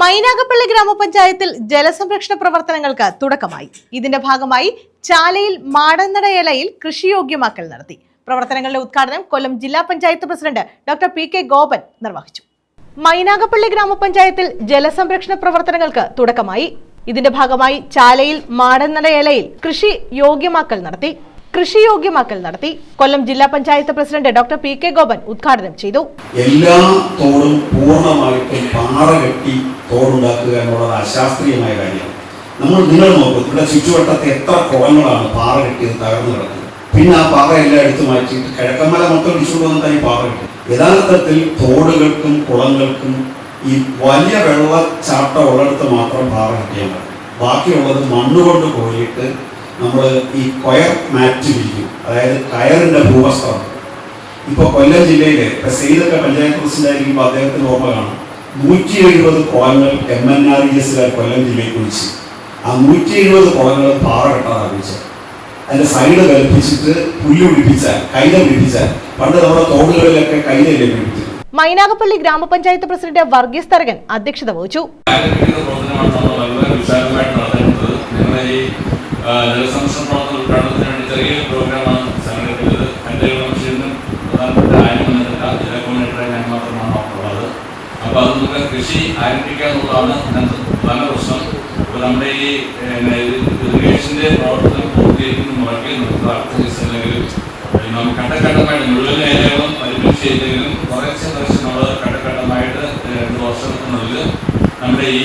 മൈനാഗപ്പള്ളി ഗ്രാമപഞ്ചായത്തിൽ ജലസംരക്ഷണ പ്രവർത്തനങ്ങൾക്ക് തുടക്കമായി. ഇതിന്റെ ഭാഗമായി ചാലയിൽ മാടന്നടയലയിൽ കൃഷിയോഗ്യമാക്കൽ നടത്തി. പ്രവർത്തനങ്ങളുടെ ഉദ്ഘാടനം കൊല്ലം ജില്ലാ panchayat president doctor P K Gopan നിർവഹിച്ചു. മൈനാഗപ്പള്ളി ഗ്രാമപഞ്ചായത്തിൽ ജലസംരക്ഷണ പ്രവർത്തനങ്ങൾക്ക് തുടക്കമായി. ഇതിന്റെ ഭാഗമായി ചാലയിൽ മാടന്നടയലയിൽ കൃഷി യോഗ്യമാക്കൽ നടത്തി. കൃഷി യോഗ്യമാക്കൽ നടത്തി. കൊല്ലം ജില്ലാ panchayat president doctor P K Gopan ഉദ്ഘാടനം ചെയ്തു. എല്ലാ തോടും പൂർണമായിട്ടും പാറ കെട്ടി തോടുണ്ടാക്കുക എന്നുള്ളത് അശാസ്ത്രീയമായ കാര്യമാണ്. നമ്മൾ നിങ്ങൾ നോക്കും ഇവിടെ ചുറ്റുവട്ടത്ത് എത്ര കുളങ്ങളാണ് പാറ കെട്ടിയത് തകർന്നു കിടക്കുന്നത്. പിന്നെ ആ പാറ എല്ലാം എടുത്തു മാറ്റിയിട്ട് കിഴക്കമല മൊത്തം ഇടിച്ചുകൊണ്ട് വന്നിട്ട് ഈ പാറ കിട്ടും. യഥാർത്ഥത്തിൽ തോടുകൾക്കും കുളങ്ങൾക്കും ഈ വലിയ വെള്ളച്ചാട്ടം ഉള്ളിടത്ത് മാത്രം പാറ കിട്ടിയാൽ മതി. ബാക്കിയുള്ളത് മണ്ണുകൊണ്ട് പോയിട്ട് നമ്മൾ ഈ കൊയർ മാറ്റ് വിരിക്കും. അതായത് കയറിന്റെ ഭൂവസ്ത്രം. ഇപ്പോൾ കൊല്ലം ജില്ലയിലെ ഇപ്പം സെയ്തൊക്കെ പഞ്ചായത്ത് പ്രസിഡന്റ് ആയിരിക്കുമ്പോൾ അദ്ദേഹത്തിന് ഓർമ്മ കാണും. നൂറ്റി എഴുപത് കോലങ്ങൾ M N R E S Kollam ജില്ലയിൽ കുഴിച്ച്. ആ നൂറ്റി എഴുപത് കോലങ്ങൾ പാറ കെട്ടാറാപ്പിച്ച് അതിന്റെ സൈഡ് കൽപ്പിച്ചിട്ട് പുല്ല് പിടിപ്പിച്ചാൽ കൈത പിടിപ്പിച്ചാൽ പണ്ട് നമ്മുടെ തോടുകളിലൊക്കെ കൈതയില്ലേ പിടിപ്പിച്ചു മൈനാഗപ്പള്ളി ഗ്രാമപഞ്ചായത്ത് പ്രസിഡന്റ് വർഗീസ് തരകൻ അധ്യക്ഷത വഹിച്ചു. ജലസംരക്ഷണ പ്രവർത്തനം വേണ്ടി ചെറിയൊരു പ്രോഗ്രാമാണ് അപ്പോൾ അത് നമുക്ക് കൃഷി ആരംഭിക്കുക എന്നുള്ളതാണ് അതിനകത്ത് പ്രധാന പ്രശ്നം. അപ്പോൾ നമ്മുടെ ഈ ഇറിഗേഷന്റെ പ്രവർത്തനം പൂർത്തീകരിക്കുന്ന മുറക്കിൽ നമുക്ക് നമുക്ക് ഘട്ടഘട്ടമായിട്ട് മുഴുവൻ ഏരിയകളും ഒരുമിച്ച് ചെയ്തെങ്കിലും കുറച്ച് കുറച്ച് നമ്മൾ ഘട്ടഘട്ടമായിട്ട് രണ്ട് വർഷത്തിനുള്ളിൽ നമ്മുടെ ഈ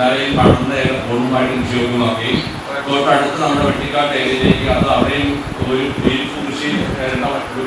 താഴെയും പാടുന്ന പൂർണമായിട്ട് നിക്ഷേപമാക്കുകയും തൊട്ടടുത്ത് നമ്മുടെ വെട്ടിക്കാട്ട് ഏരിയയിലേക്ക് അത് അവിടെയും ഒരു കൃഷി ഒരു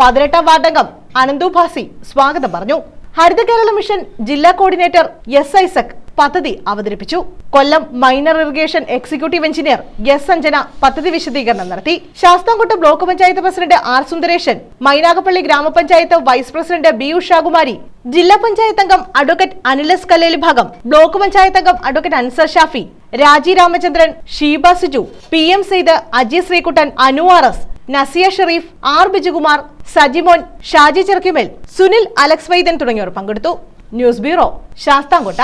പതിനെട്ടാം വാർഡംഗം അനന്തു ഭാസി സ്വാഗതം പറഞ്ഞു. ഹരിത കേരള മിഷൻ ജില്ലാ കോർഡിനേറ്റർ എസ് ഐസക് പദ്ധതി അവതരിപ്പിച്ചു. Kollam minor irrigation executive engineer S Anjana പദ്ധതി വിശദീകരണം നടത്തി. Sasthamkotta block panchayat president R Sundaresan Mynagappally ഗ്രാമപഞ്ചായത്ത് വൈസ് പ്രസിഡന്റ് ബി ഉഷാകുമാരി ജില്ലാ പഞ്ചായത്ത് അംഗം അഡ്വക്കേറ്റ് അനിലസ് കല്ലേലി ഭാഗം ബ്ലോക്ക് പഞ്ചായത്ത് അംഗം advocate Ansar Shafi Raji Ramachandran Sheeba Siju P M Saith Aji Sreekuttan Anu R S Nasiya Sherif R Bijukumar Sajimon Shaji Cherukkimel Sunil Alex Vaidan തുടങ്ങിയവർ പങ്കെടുത്തു. News bureau Sasthamkotta.